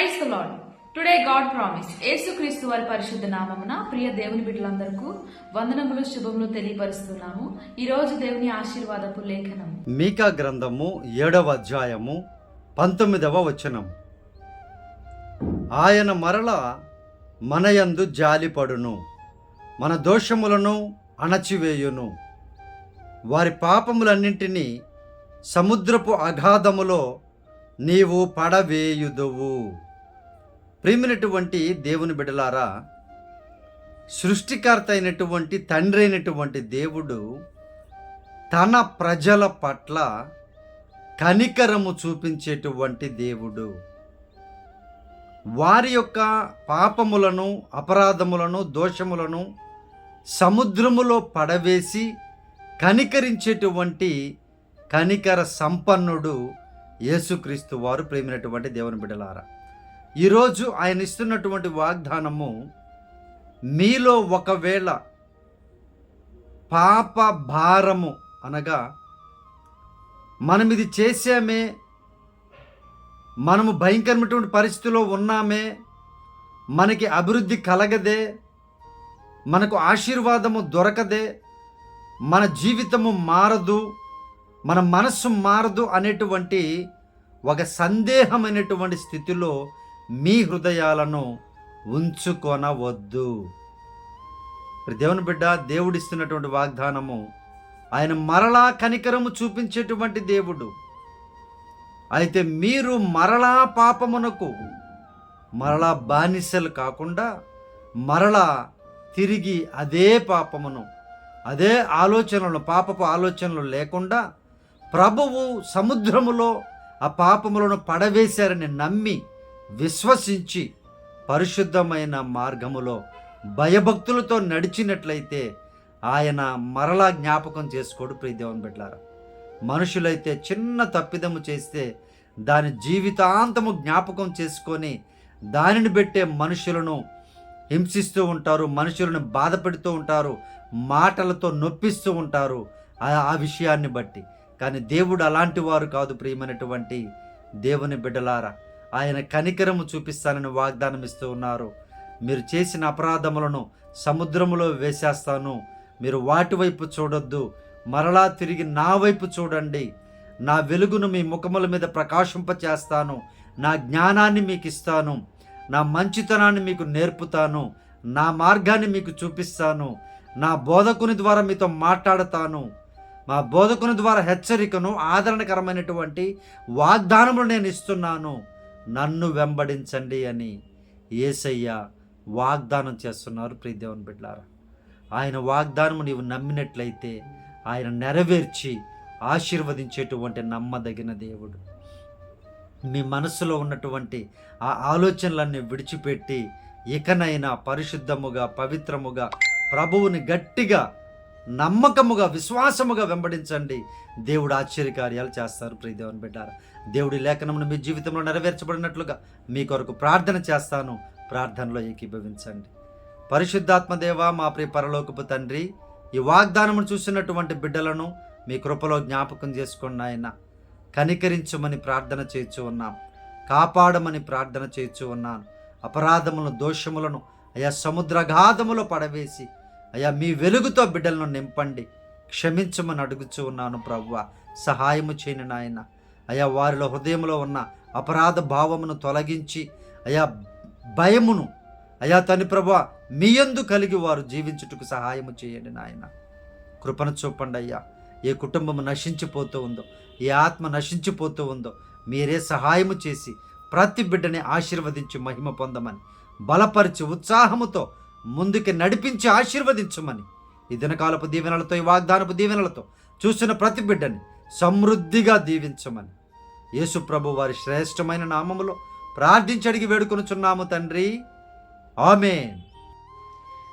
Praise the Lord today God promise Yesukreestu వారి పరిశుద్ధ నామమున ప్రియ దేవుని బిడ్డలందరకు వందనములు శుభములు తెలియపరుస్తున్నాము. ఈ రోజు దేవుని ఆశీర్వాదపు లేఖనం మీకా గ్రంథము ఏడవ అధ్యాయము పంతొమ్మిదవ వచనం ఆయన మరల మనయందు జాలిపడును మన దోషములను అణచివేయును. వారి పాపములన్నింటినీ సముద్రపు అగాధములో నీవు పడవేయుదువు. ప్రేమినటువంటి దేవుని బిడలారా సృష్టికర్త అయినటువంటి తండ్రి అయినటువంటి దేవుడు తన ప్రజల పట్ల కనికరము చూపించేటువంటి దేవుడు. వారి యొక్క పాపములను అపరాధములను దోషములను సముద్రములో పడవేసి కనికరించేటువంటి కనికర సంపన్నుడు యేసుక్రీస్తు వారు ప్రేమినటువంటి దేవుని బిడలారా ఈరోజు ఆయన ఇస్తున్నటువంటి వాగ్దానము మీలో ఒకవేళ పాప భారము అనగా మనం ఇది చేసామే మనము భయంకరమైనటువంటి పరిస్థితిలో ఉన్నామే మనకి అభివృద్ధి కలగదే మనకు ఆశీర్వాదము దొరకదే మన జీవితము మారదు మన మనస్సు మారదు అనేటువంటి ఒక సందేహమైనటువంటి స్థితిలో మీ హృదయాలను ఉంచుకొనవద్దు. దేవుని బిడ్డ దేవుడిస్తున్నటువంటి వాగ్దానము ఆయన మరలా కనికరము చూపించేటువంటి దేవుడు. అయితే మీరు మరలా పాపమునకు మరలా బానిసలు కాకుండా మరలా తిరిగి అదే పాపమును అదే ఆలోచనలు పాపపు ఆలోచనలు లేకుండా ప్రభువు సముద్రములో ఆ పాపములను పడవేశారని నమ్మి విశ్వసించి పరిశుద్ధమైన మార్గములో భయభక్తులతో నడిచినట్లయితే ఆయన మరలా జ్ఞాపకం చేసుకోడు ప్రియదేవన్ బిడ్డారా మనుషులైతే చిన్న తప్పిదము చేస్తే దాని జీవితాంతము జ్ఞాపకం చేసుకొని దానిని పెట్టే మనుషులను హింసిస్తూ ఉంటారు మనుషులను బాధ పెడుతూ ఉంటారు మాటలతో నొప్పిస్తూ ఉంటారు ఆ- ఆ విషయాన్ని బట్టి. కానీ దేవుడు అలాంటి వారు కాదు ప్రియమైనటువంటి దేవుని బిడ్డలారా. ఆయన కనికరము చూపిస్తానని వాగ్దానం ఇస్తూ ఉన్నారు. మీరు చేసిన అపరాధములను సముద్రములో వేసేస్తాను. మీరు వాటి వైపు చూడొద్దు. మరలా తిరిగి నా వైపు చూడండి. నా వెలుగును మీ ముఖముల మీద ప్రకాశింపచేస్తాను. నా జ్ఞానాన్ని మీకు ఇస్తాను నా మంచితనాన్ని మీకు నేర్పుతాను. నా మార్గాన్ని మీకు చూపిస్తాను. నా బోధకుని ద్వారా మీతో మాట్లాడతాను. మా బోధకుని ద్వారా హెచ్చరికను ఆదరణకరమైనటువంటి వాగ్దానములు నేను ఇస్తున్నాను. నన్ను వెంబడించండి అని ఏసయ్య వాగ్దానం చేస్తున్నారు. ప్రియదేవన్ బిడ్లారా ఆయన వాగ్దానము నీవు నమ్మినట్లయితే ఆయన నెరవేర్చి ఆశీర్వదించేటువంటి నమ్మదగిన దేవుడు. మీ మనసులో ఉన్నటువంటి ఆ ఆలోచనలన్నీ విడిచిపెట్టి ఇకనైనా పరిశుద్ధముగా పవిత్రముగా ప్రభువుని గట్టిగా నమ్మకముగా విశ్వాసముగా వెంబడించండి. దేవుడు ఆశ్చర్యకార్యాలు చేస్తారు ప్రియదేవన్ బిడ్డారా. దేవుడి లేఖనమును మీ జీవితంలో నెరవేర్చబడినట్లుగా మీ కొరకు ప్రార్థన చేస్తాను. ప్రార్థనలో ఏకీభవించండి. పరిశుద్ధాత్మదేవ మా ప్రియ పరలోకపు తండ్రి ఈ వాగ్దానమును చూసినటువంటి బిడ్డలను మీ కృపలో జ్ఞాపకం చేసుకోండి ఆయన కనికరించమని ప్రార్థన చేయొచ్చు ఉన్నాం. కాపాడమని ప్రార్థన చేయొచ్చు ఉన్నాను. అపరాధములను దోషములను అయా సముద్రఘాతములో పడవేసి అయ్యా మీ వెలుగుతో బిడ్డలను నింపండి. క్షమించమని అడుగుచూ ఉన్నాను ప్రవ్వ. సహాయము చేయని నాయన. అయా వారిలో హృదయంలో ఉన్న అపరాధ భావమును తొలగించి అయా భయమును అయా తని ప్రభు మీయందు కలిగి వారు జీవించుటకు సహాయము చేయండి నాయన. కృపను చూపండి అయ్యా. ఏ కుటుంబం నశించిపోతూ ఉందో ఏ ఆత్మ నశించిపోతూ ఉందో మీరే సహాయము చేసి ప్రతి బిడ్డని ఆశీర్వదించి మహిమ పొందమని బలపరిచి ఉత్సాహముతో ముందుకు నడిపించి ఆశీర్వదించమని. ఈ దినకాలపు దీవెనలతో ఈ వాగ్దానపు దీవెనలతో చూసిన ప్రతి బిడ్డని సమృద్ధిగా దీవించమని. యేసుప్రభు వారి శ్రేష్టమైన నామములో ప్రార్థించి అడిగి వేడుకొనుచున్నాము తండ్రి. ఆమెన్.